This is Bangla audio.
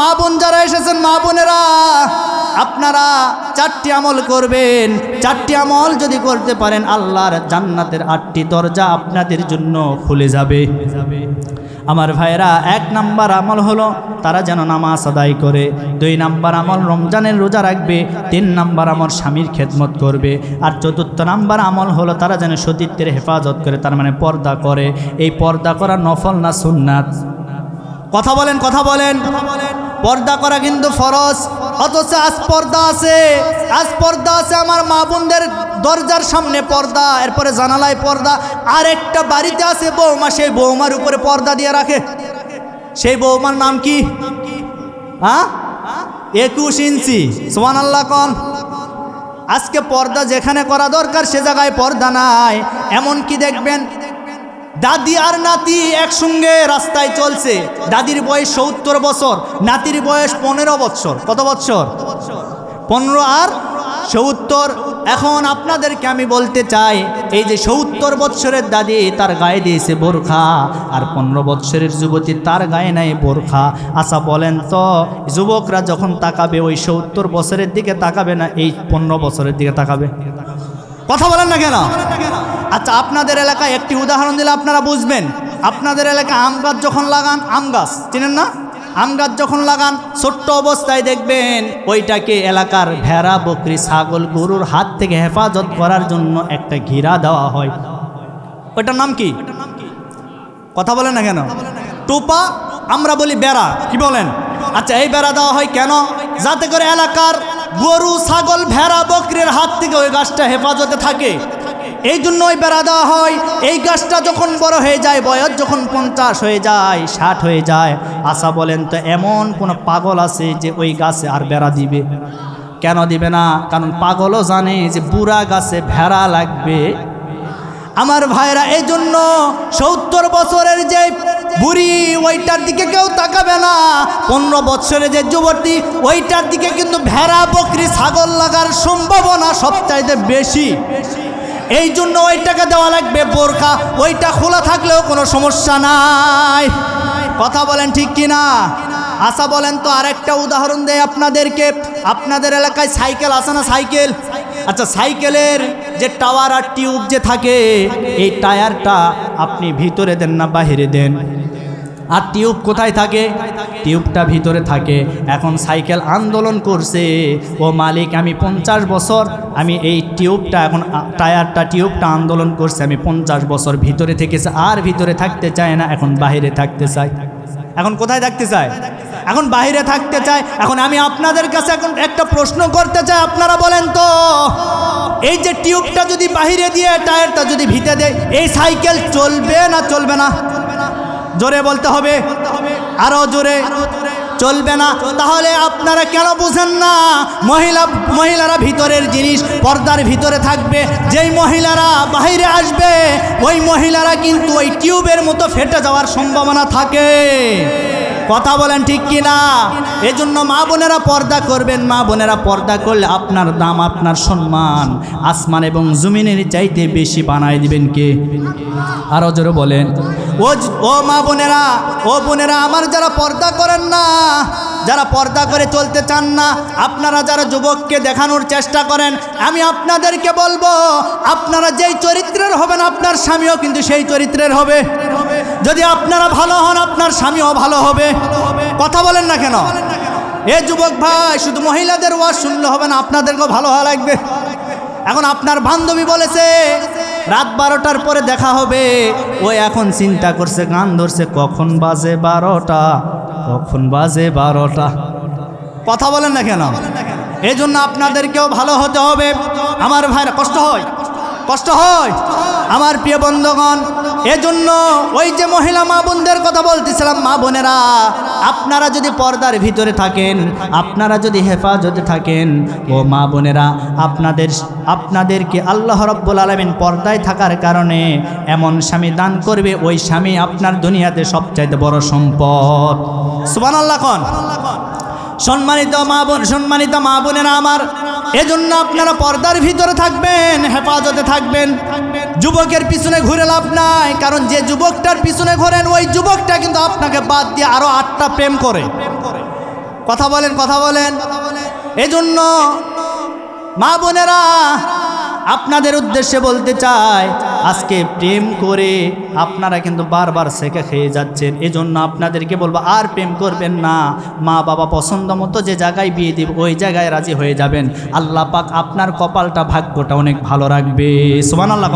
মা বোন যারা এসেছেন, মা বোনেরা, আপনারা চারটি আমল করবেন। চারটি আমল যদি করতে পারেন, আল্লাহর জান্নাতের আটটি দরজা আপনাদের জন্য খুলে যাবে। আমার ভাইরা এক নাম্বার আমল হলো তারা যেন নামাজ আদায় করে। দুই নাম্বার আমল রমজানের রোজা রাখবে। তিন নাম্বার আমল স্বামীর খেদমত করবে। আর চতুর্থ নাম্বার আমল হলো তারা যেন সতীত্বের হেফাজত করে, তার মানে পর্দা করে। এই পর্দা করা নফল না সুন্নাত? কথা বলেন কথা বলেন। পর্দা করা কিন্তু ফরজ। অথচ আজ পর্দা আছে। আজ পর্দা আছে আমার মা বোনদের দরজার সামনে পর্দা, এরপরে জানালায় পর্দা। আর একটা বাড়িতে আছে বৌমা, সেই বৌমার উপরে পর্দা দিয়ে রাখে। সেই বৌমার নাম কি? হ্যাঁ? একুশ ইঞ্চি। সোমান আল্লাহ কন। আজকে পর্দা যেখানে করা দরকার সে জায়গায় পর্দা নাই। এমন কি দেখবেন দাদি আর নাতি একসঙ্গে রাস্তায় চলছে। দাদির বয়স সত্তর বছর, নাতির বয়স পনেরো বছর। কত বছর? পনেরো আর সত্তর। এখন আপনাদেরকে আমি বলতে চাই, এই যে সত্তর বৎসরের দাদি তার গায়ে দিয়েছে বোরখা, আর পনেরো বৎসরের যুবতী তার গায়ে নাই বোরখা। আচ্ছা বলেন তো, যুবকরা যখন তাকাবে, ওই সত্তর বছরের দিকে তাকাবে না, এই পনেরো বছরের দিকে তাকাবে? কথা বলেন না কেন? আচ্ছা আপনাদের এলাকায় একটি উদাহরণ দিলে আপনারা বুঝবেন। আপনাদের এলাকায় আম গাছ যখন লাগান, আম গাছ, চিনেন না? আম গাছ যখন লাগান, ছোট্ট অবস্থায় দেখবেন ওইটাকে এলাকার ভেড়া, বকরি, ছাগল, গরুর হাত থেকে হেফাজত করার জন্য একটা ঘিরা দেওয়া হয়। ওইটার নাম কি? কথা বলেন না কেন? টোপা, আমরা বলি বেড়া, কি বলেন? আচ্ছা এই বেড়া দেওয়া হয় কেন? যাতে করে এলাকার গরু, ছাগল, ভেড়া, বকরির হাত থেকে ওই গাছটা হেফাজতে থাকে। এই জন্য ওই বেড়া দেওয়া হয়, এই গাছটা যখন বড় হয়ে যায়, বয়স যখন পঞ্চাশ হয়ে যায়, ষাট হয়ে যায়, আশা বলেন তো এমন কোনো পাগল আছে যে ওই গাছে আর বেড়া দিবে? কেন দিবে না? কারণ পাগলও জানে যে বুড়া গাছে ভেড়া লাগবে। আমার ভাইরা, এই জন্য সত্তর বছরের যে বুড়ি, ওইটার দিকে কেউ তাকাবে না। পনেরো বছরের যে যুবতী, ওইটার দিকে কিন্তু ভেড়া, বকরি, ছাগল লাগার সম্ভাবনা সবচাইতে বেশি। এই জন্য ওই টাকা দেওয়া লাগবে, বোরখা। ওইটা খোলা থাকলেও কোনো সমস্যা নাই। কথা বলেন ঠিক কিনা? আশা বলেন তো আরেকটা উদাহরণ দেয় আপনাদেরকে। আপনাদের এলাকায় সাইকেল আছে না সাইকেল? আচ্ছা সাইকেলের যে টাওয়ার আর টিউব যে থাকে, এই টায়ারটা আপনি ভিতরে দেন না বাহিরে দেন? আর টিউব কোথায় থাকে? টিউবটা ভিতরে থাকে। এখন সাইকেল আন্দোলন করছে। ও মালিক, আমি পঞ্চাশ বছর আমি এই টিউবটা এখন টায়ারটা, টিউবটা আন্দোলন করছে। আমি পঞ্চাশ বছর ভিতরে থেকেছে, আর ভিতরে থাকতে চায় না, এখন বাইরে থাকতে চাই এখন কোথায় থাকতে চায়? এখন বাইরে থাকতে চায়। এখন আমি আপনাদের কাছে এখন একটা প্রশ্ন করতে চাই, আপনারা বলেন তো, এই যে টিউবটা যদি বাহিরে দিয়ে, টায়ারটা যদি ভিতে দেয়, এই সাইকেল চলবে না চলবে না? জোরে বলতে হবে। আরও জোরে। চলবে না। তাহলে আপনারা কেন বুঝেন না? মহিলা, মহিলারা ভিতরের জিনিস পর্দার ভিতরে থাকবে। যেই মহিলারা বাহিরে আসবে, ওই মহিলারা কিন্তু ওই টিউবের মতো ফেটে যাওয়ার সম্ভাবনা থাকে। কথা বলেন ঠিক কি না এজন্য মা বোনেরা পর্দা করবেন। মা বোনেরা পর্দা করলে আপনার দাম, আপনার সম্মান আসমান এবং জমিনের চাইতে বেশি বানায় দিবেন কে? আরও জোরে বলেন। ও ও মা বোনেরা, ও বোনেরা, আমার যারা পর্দা করেন না যারা পর্দা করে চলতে চান না, আপনারা যারা যুবককে দেখানোর চেষ্টা করেন, আমি আপনাদেরকে বলব, আপনারা যেই চরিত্রের হবেন আপনার স্বামীও কিন্তু সেই চরিত্রের হবে। যদি আপনারা ভালো হন, আপনার স্বামীও ভালো হবে। কথা বলেন না কেন? এ যুবক ভাই, শুধু মহিলাদের ওয়াজ শুনলে হবে না, আপনাদেরকেও ভালো হওয়া লাগবে। এখন আপনার বান্ধবী বলেছে, রাত বারোটার পরে দেখা হবে। ও এখন চিন্তা করছে গান ধরছে, কখন বাজে বারোটা? কখন বাজে বারোটা? কথা বলেন না কেন? এই জন্য আপনাদেরকেও ভালো হতে হবে। আমার ভাইরা কষ্ট হয়। কষ্ট হয়। আমার প্রিয় বন্ধগণ, এজন্য ওই যে মহিলা মা বোনদের কথা বলতেছিলাম, মা বোনেরা আপনারা যদি পর্দার ভিতরে থাকেন, আপনারা যদি হেফাজতে থাকেন, ও মা বোনেরা, আপনাদের, আপনাদেরকে আল্লাহ রব্বুল আলমিন পর্দায় থাকার কারণে এমন স্বামী দান করবে, ওই স্বামী আপনার দুনিয়াতে সবচাইতে বড় সম্পদ। সুবান আল্লাহ সম্মানিত মা বোন, সম্মানিত মা বোনেরা আমার এজন্য আপনারা পর্দার ভিতরে থাকবেন, হেফাজতে থাকবেন। যুবকের পিছনে ঘুরে লাভ নাই, কারণ যে যুবকটার পিছনে ঘোরেন, ওই যুবকটা কিন্তু আপনাকে বাদ দিয়ে আরও আটটা প্রেম করে। কথা বলেন কথা বলেন। এজন্য মা বোনেরা আপনাদের উদ্দেশ্যে বলতে চাই আজকে প্রেম করে আপনারা কিন্তু বারবার শেখে খেয়ে যাচ্ছেন। এজন্য আপনাদেরকে বলব, আর প্রেম করবেন না। মা বাবা পছন্দ মতো যে জায়গায় বিয়ে দিব, ওই জায়গায় রাজি হয়ে যাবেন। আল্লাহ পাক আপনার কপালটা, ভাগ্যটা অনেক ভালো রাখবে। সোমান আল্লাহ